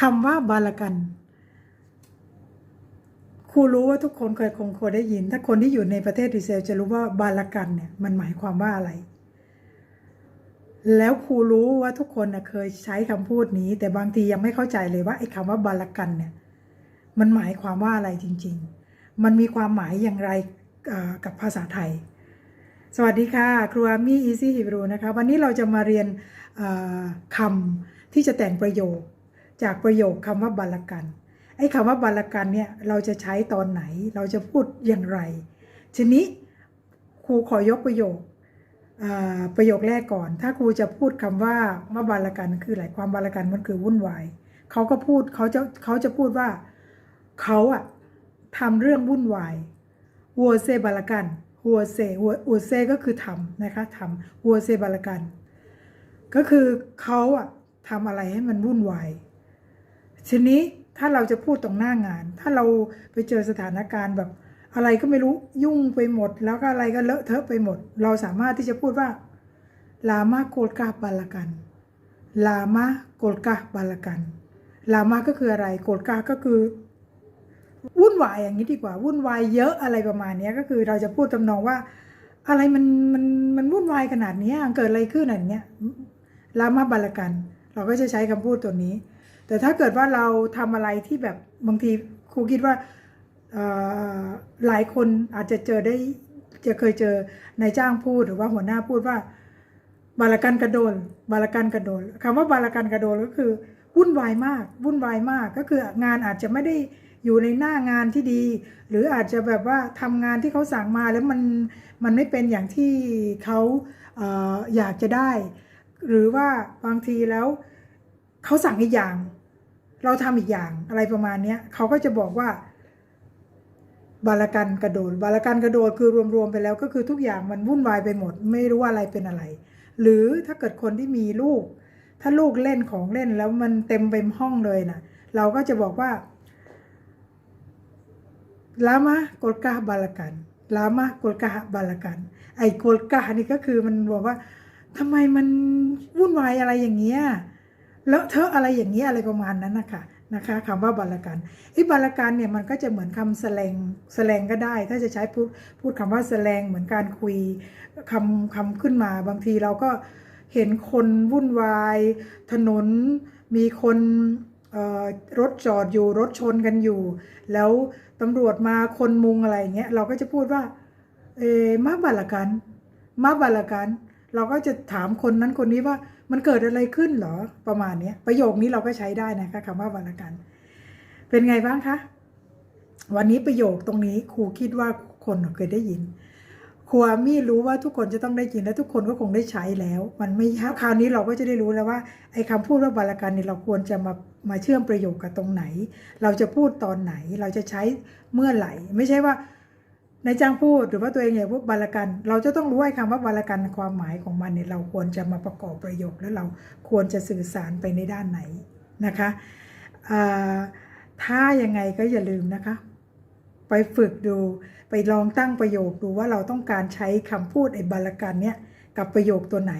คำว่าบาลกัน ครูรู้ว่าทุกคนเคยคงเคยได้ยิน ถ้าคนที่อยู่ในประเทศอิสราเอลจะรู้ว่าบาลกันเนี่ยมันหมายความว่าอะไร แล้วครูรู้ว่าทุกคนน่ะเคยใช้คำพูดนี้ แต่บางทียังไม่เข้าใจเลยว่าไอ้คำว่าบาลกันเนี่ยมันหมายความว่าอะไรจริง ๆ มันมีความหมายอย่างไรกับภาษาไทย สวัสดีค่ะครูอามี่อีซี่ฮิบรูนะคะ วันนี้เราจะมาเรียนคำที่จะแต่งประโยค จากประโยคคำว่าบาลกันไอ้คำว่าบาลกันเนี่ยเราจะใช้ตอนไหนเราจะพูดอย่างไร ทีนี้ครูขอยกประโยคประโยคแรกก่อน ถ้าครูจะพูดคำว่าว่าบาลกันคืออะไรความบาลกันมันคือวุ่นวายเขาก็พูดเขาจะเขาจะพูดว่าเขาอะทำเรื่องวุ่นวายวัวเซบาลกันหัวเซวหัวเซก็คือทำนะคะทำหัวเซบาลกัน ก็คือเขาอะทำอะไรให้มันวุ่นวาย ทีนี้ถ้าเราจะพูดตรงหน้างาน ถ้าเราไปเจอสถานการณ์แบบ อะไรก็ไม่รู้ยุ่งไปหมด แล้วก็อะไรก็เลอะเทอะไปหมด เราสามารถที่จะพูดว่าลามาโกลกาบาลกันลามาโกลกาบาลกันลามาก็คืออะไรโกลกาก็คือวุ่นวายอย่างนี้ดีกว่า วุ่นวายเยอะอะไรประมาณนี้ก็คือเราจะพูดทำนองว่า อะไรมันมันมันวุ่นวายขนาดนี้เกิดอะไรขึ้นอะไรเนี้ยลามาบาลกัน เราก็จะใช้คำพูดตัวนี้ แต่ถ้าเกิดว่าเราทำอะไรที่แบบบางทีครูคิดว่าหลายคนอาจจะเจอได้จะเคยเจอนายจ้างพูดหรือว่าหัวหน้าพูดว่า บาลกันกระโดนบาลกันกระโดนคำว่าบาลกันกระโดนก็คือวุ่นวายมากวุ่นวายมากก็คืองานอาจจะไม่ได้อยู่ในหน้างานที่ดี หรืออาจจะแบบว่าทำงานที่เขาสั่งมาแล้วมันมันไม่เป็นอย่างที่เขาเอออยากจะได้ หรือว่าบางทีแล้วเขาสั่งอีกอย่าง เราทำอีกอย่างอะไรประมาณเนี้ยเขาก็จะบอกว่า บาลกันกระโดด บาลกันกระโดดคือรวมๆไปแล้วก็คือทุกอย่างมันวุ่นวายไปหมด ไม่รู้อะไรเป็นอะไร หรือถ้าเกิดคนที่มีลูก ถ้าลูกเล่นของเล่นแล้วมันเต็มไปห้องเลยนะเราก็จะบอกว่าลามากลกาบาลกันลามากลกาบาลกัน ไอ้กลกานี่ก็คือมันบอกว่าทำไมมันวุ่นวายอะไรอย่างเงี้ย เลอะเทอะอะไรอย่างนี้อะไรประมาณนั้นนะคะนะคะคำว่าบาลกันไอ้บาลกันเนี่ยมันก็จะเหมือนคำแสลงแสลงก็ได้ ถ้าจะใช้พูดพูดคำว่าแสลงเหมือนการคุยคำคำขึ้นมาบางทีเราก็เห็นคนวุ่นวาย ถนนมีคนรถจอดอยู่รถชนกันอยู่ แล้วตำรวจมาคนมุงอะไรอย่างเงี้ยเราก็จะพูดว่าเออมาบาลกัน มาบาลกัน เราก็จะถามคนนั้นคนนี้ว่ามันเกิดอะไรขึ้นเหรอประมาณนี้ประโยคนี้เราก็ใช้ได้นะคะคำว่าบาลกัน เป็นไงบ้างคะวันนี้ประโยคตรงนี้ครูคิดว่าคนเคยได้ยินครูอามี่รู้ว่าทุกคนจะต้องได้ยินและทุกคนก็คงได้ใช้แล้ว มันไม่ยากคราวนี้เราก็จะได้รู้แล้วว่าไอ้คำพูดว่าบาลกันเนี่ยเราควรจะมามาเชื่อมประโยคกับตรงไหน เราจะพูดตอนไหน เราจะใช้เมื่อไหร่ ไม่ใช่ว่า นายจ้างพูดหรือว่าตัวเองอยากพูดบาลกัน เราจะต้องรู้ไอ้คำว่าบาลกันความหมายของมันเนี่ยเราควรจะมาประกอบประโยคแล้วเราควรจะสื่อสารไปในด้านไหนนะคะถ้ายังไงก็อย่าลืมนะคะ ไปฝึกดูไปลองตั้งประโยคดูว่าเราต้องการใช้คำพูดไอ้บาลกันเนี่ยกับประโยคตัวไหน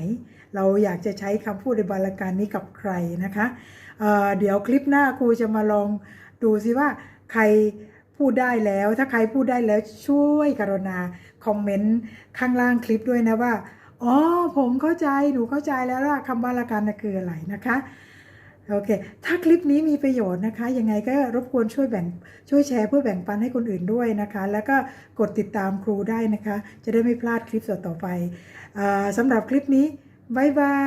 เราอยากจะใช้คำพูดไอ้บาลกันนี้กับใครนะคะเเดี๋ยวคลิปหน้าครูจะมาลองดูซิว่าใคร พูดได้แล้ว ถ้าใครพูดได้แล้วช่วยกรุณาคอมเมนต์ข้างล่างคลิปด้วยนะว่าอ๋อผมเข้าใจหนูเข้าใจแล้วล่ะคำบาละกันน่ะคืออะไรนะคะโอเค ถ้าคลิปนี้มีประโยชน์นะคะ ยังไงก็รบกวนช่วยแบ่งช่วยแชร์เพื่อแบ่งปันให้คนอื่นด้วยนะคะ แล้วก็กดติดตามครูได้นะคะ จะได้ไม่พลาดคลิปต่อๆไปอสำหรับคลิปนี้ บ๊ายบาย